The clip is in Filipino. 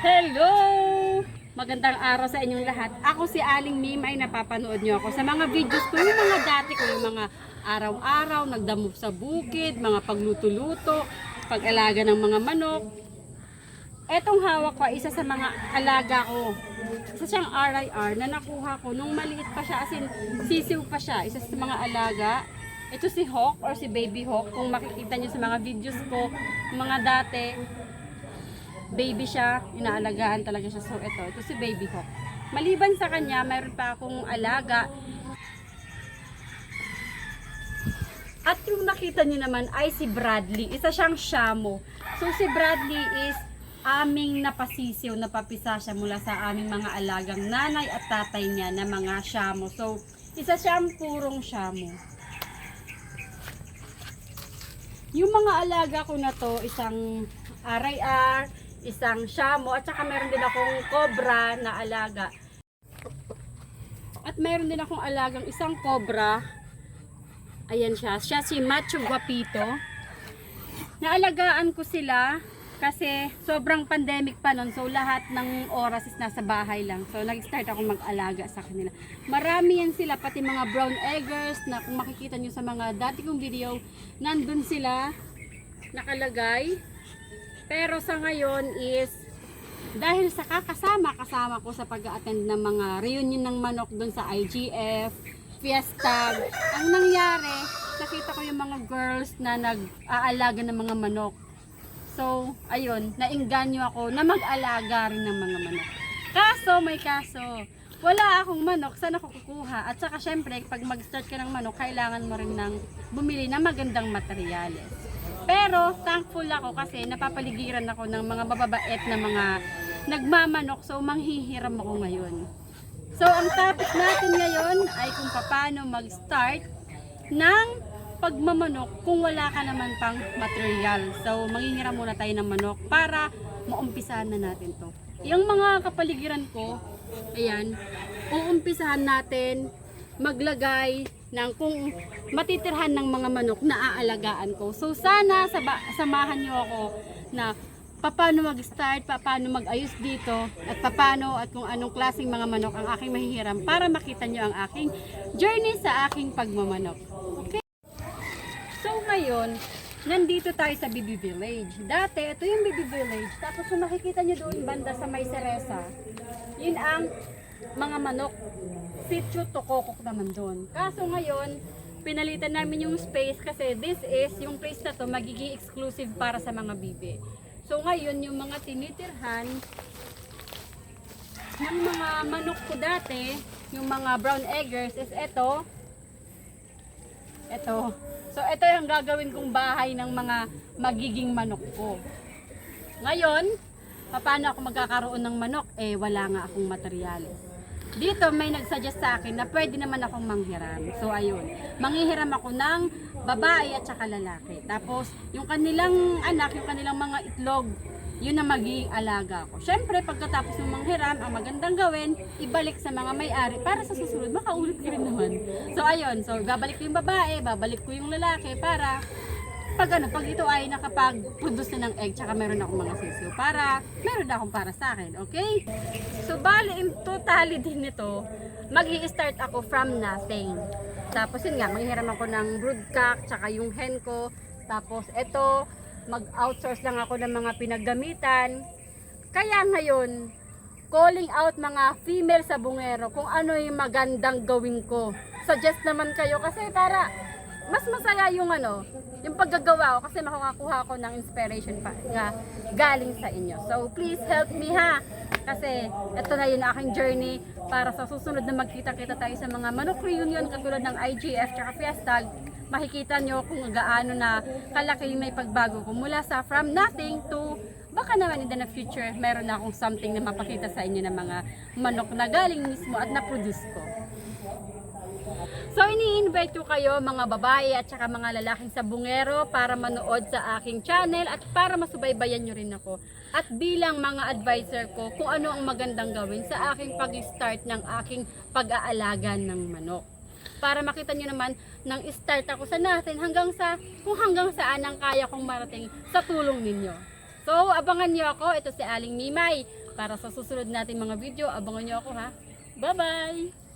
Hello! Magandang araw sa inyong lahat. Ako si Aling Mim ay napapanood niyo ako sa mga videos ko, yung mga dati ko, yung mga araw-araw, nagdamo sa bukid, mga pagluto-luto, pag-alaga ng mga manok. Etong hawak ko isa sa mga alaga ko. Isa siyang RIR na nakuha ko nung maliit pa siya, as in sisiw pa siya, isa sa mga alaga. Ito si Hawk or si Baby Hawk. Kung makikita niyo sa mga videos ko, mga dati, baby siya, inaalagaan talaga siya. So ito, ito si Baby Hawk. Maliban sa kanya, mayroon pa akong alaga. At yung nakita niyo naman ay si Bradley. Isa siyang Shamo. So si Bradley is aming napasisiw, napapisa siya mula sa aming mga alagang nanay at tatay niya na mga Shamo. So isa siyang purong Shamo. Yung mga alaga ko na to, isang RIR, isang Shamo, at saka meron din akong Cobra na alaga. At meron din akong alagang isang Cobra. Ayan siya. Siya si Macho Guapito. Naalagaan ko sila kasi sobrang pandemic pa nun. So lahat ng oras is nasa bahay lang. So nag-start ako mag-alaga sa kanila. Marami yan sila, pati mga brown eggers na kung makikita nyo sa mga dati kong video, nandun sila nakalagay. Pero sa ngayon is dahil sa kakasama kasama ko sa pag-attend ng mga reunion ng manok doon sa IGF, Fiesta, ang nangyari, nakita ko yung mga girls na nag-aalaga ng mga manok. So, ayun, nainganyo ako na mag-alaga rin ng mga manok. Kaso, may kaso. Wala akong manok, saan ako kukuha? At saka syempre, pag mag-start ka ng manok, kailangan mo rin ng bumili ng magandang materyales. Pero, thankful ako kasi napapaligiran ako ng mga mababait na mga nagmamanok. So, manghihiram ako ngayon. So, ang topic natin ngayon ay kung paano mag-start ng pagmamanok kung wala ka naman pang material. So, manghihiram muna tayo ng manok para maumpisahan na natin to. Yung mga kapaligiran ko, ayan, uumpisahan natin maglagay ng kung matitirhan ng mga manok na aalagaan ko. So, sana samahan nyo ako na paano mag-start, paano mag-ayos dito, at paano at kung anong klaseng mga manok ang aking mahihiram para makita nyo ang aking journey sa aking pagmamanok. Okay? So ngayon, nandito tayo sa Bibi Village. Dati, ito yung Bibi Village. Tapos kung makikita nyo doon banda sa May Seresa, yun ang mga manok. Sitio Tokokok naman doon. Kaso ngayon, pinalitan namin yung space kasi this is, yung place na to, magiging exclusive para sa mga bibi. So ngayon, yung mga tinitirhan ng mga manok ko dati, yung mga brown eggers, is eto, ito. So, ito yung gagawin kong bahay ng mga magiging manok ko. Ngayon, paano ako magkakaroon ng manok? Eh, wala nga akong materyales. Dito, may nagsuggest sa akin na pwede naman akong manghiram. So, ayun. Manghihiram ako ng babae at saka lalaki. Tapos, yung kanilang anak, yung kanilang mga itlog, yun ang magiging alaga ko. Siyempre, pagkatapos ng manghiram, ang magandang gawin, ibalik sa mga may-ari para sa susunod, makaulit ka rin naman. So, ayun. So, babalik ko yung babae, babalik ko yung lalaki para pag ano, pag ito ay nakapag-produce na ng egg, tsaka meron akong mga sisiyo para meron na akong para sa akin, okay? So, bali, in totally din nito, mag start ako from nothing. Tapos yun nga, manghiram ako ng broodcock, tsaka yung hen ko. Tapos ito, mag-outsource lang ako ng mga pinaggamitan. Kaya ngayon, calling out mga female sa bungero kung ano yung magandang gawin ko. Suggest naman kayo kasi para mas masaya yung ano, yung paggagawa ko kasi makakakuha ko ng inspiration pa nga galing sa inyo. So please help me ha. Kasi ito na yun aking journey para sa susunod na magkita-kita tayo sa mga manok reunion katulad ng IGF tsaka Fiesta. Makikita nyo kung gaano na kalaki yung may pagbago ko mula sa from nothing to baka naman in the future meron na akong something na mapakita sa inyo ng mga manok na galing mismo at na-produce ko. So ini-invite ko kayo mga babae at saka mga lalaking sa bungero para manood sa aking channel at para masubaybayan nyo rin ako. At bilang mga advisor ko kung ano ang magandang gawin sa aking pag-start ng aking pag-aalaga ng manok. Para makita nyo naman nang start ako sa natin hanggang sa kung hanggang saan ang kaya kong marating sa tulong ninyo. So abangan nyo ako. Ito si Aling Mimay. Para sa susunod nating mga video, abangan nyo ako ha. Bye-bye!